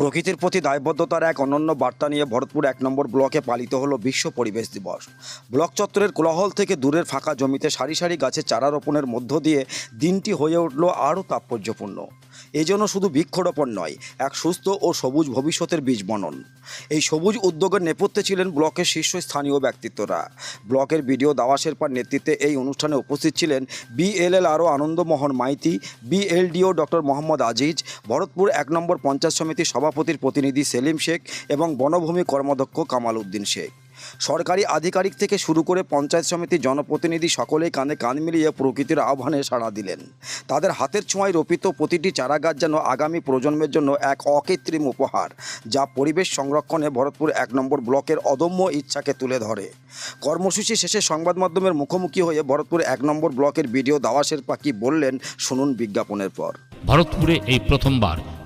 প্রকৃতির প্রতি দায়বদ্ধতার এক অনন্য বার্তা নিয়ে ভরতপুর এক নম্বর ব্লকে পালিত হলো বিশ্ব পরিবেশ দিবস। ব্লক চত্বরের কোলাহল থেকে দূরের ফাঁকা জমিতে সারি সারি গাছে চারা রোপণের মধ্য দিয়ে দিনটি হয়ে উঠল আরও তাৎপর্যপূর্ণ। এই জন্য শুধু বৃক্ষরোপণ নয়, এক সুস্থ ও সবুজ ভবিষ্যতের বীজ বনন। এই সবুজ উদ্যোগের নেপথ্যে ছিলেন ব্লকের শীর্ষস্থানীয় ব্যক্তিত্বরা। ব্লকের বিডিও দাওয়া শেরপার নেতৃত্বে এই অনুষ্ঠানে উপস্থিত ছিলেন বিএলএল আরও আনন্দমোহন মাইতি, বিএলডিও ডক্টর মোহাম্মদ আজিজ, ভরতপুর এক নম্বর পঞ্চায়েত সমিতির সভাপতির প্রতিনিধি সেলিম শেখ এবং বনভূমি কর্মাধ্যক্ষ কামাল উদ্দিন শেখ। সরকারি আধিকারিক থেকে শুরু করে পঞ্চায়েত সমিতির জনপ্রতিনিধি সকলেই কানে কান মিলিয়ে প্রকৃতির আহ্বানে সাড়া দিলেন। তাদের হাতের ছোঁয়ায় রোপিত প্রতিটি চারাগাছ যেন আগামী প্রজন্মের জন্য এক অকৃত্রিম উপহার, যা পরিবেশ সংরক্ষণে ভরতপুর এক নম্বর ব্লকের অদম্য ইচ্ছাকে তুলে ধরে। কর্মসূচি শেষে সংবাদ মাধ্যমের মুখোমুখি হয়ে ভরতপুর এক নম্বর ব্লকের ভিডিও দাওয়াসের পাখি বললেন, শুনুন বিজ্ঞাপনের পর। ভরতপুরে এই প্রথমবার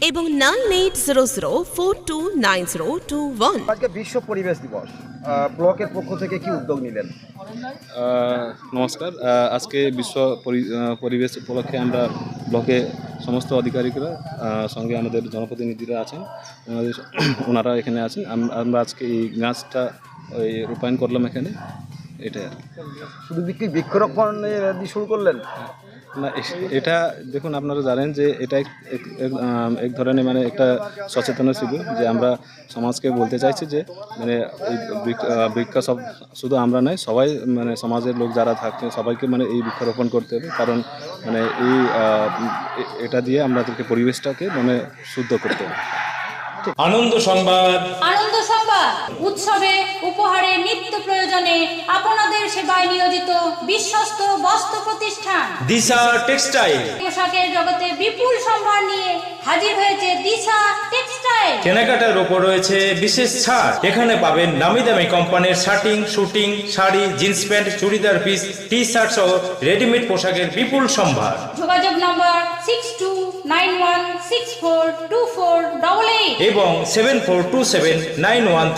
এবং nine eight zero zero four two nine zero two one. আজকে বিশ্ব পরিবেশ দিবস ব্লকের পক্ষ থেকে কি উদ্যোগ নিলেন? নমস্কার। আজকে বিশ্ব পরি- পরিবেশ উপলক্ষে আমরা ব্লকে সমস্ত আধিকারিকরা সঙ্গে আমাদের জনপ্রতিনিধিরা আছেন ওনারা এখানে আছেন। আমরা আজকে এই গাছটা ওই রূপায়ণ করলাম এখানে। এটাই শুধু কি বৃক্ষরোপণ দিয়ে শুরু করলেন? না এটা দেখুন আপনারা জানেন যে এটা এক এক- এক- এক ধরনের মানে একটা সচেতন শিবির যে আমরা সমাজকে বলতে চাইছি যে মানে এই বৃক্ষ বৃক্ষ সব শুধু আমরা নয় সবাই মানে সমাজের লোক যারা থাকে সবাইকে মানে এই বৃক্ষরোপণ করতে হবে। কারণ মানে এই এটা দিয়ে আমাদেরকে পরিবেশটাকে মানে শুদ্ধ করতে হবে। আনন্দ সংবাদ। আনন্দ সংবাদ। উৎসবে উপহারে নিত্য প্রয়োজনে আপনাদের সেবায় নিয়োজিত বিশ্বস্ত বস্ত্র প্রতিষ্ঠান। দিশা টেক্সটাইল। পোশাকের জগতে বিপুল সম্ভার নিয়ে হাজির হয়েছে দিশা টেক্সটাইল। কেনাকাটার উপর রয়েছে বিশেষ ছাড়। এখানে পাবেন নামি দামি কোম্পানির shirting suiting sari jeans pant churidar piece T shirt সহ রেডিমেড পোশাকের বিপুল সম্ভার। যোগাযোগ নম্বর six two nine one six four two four double eight এবং seven four two seven nine one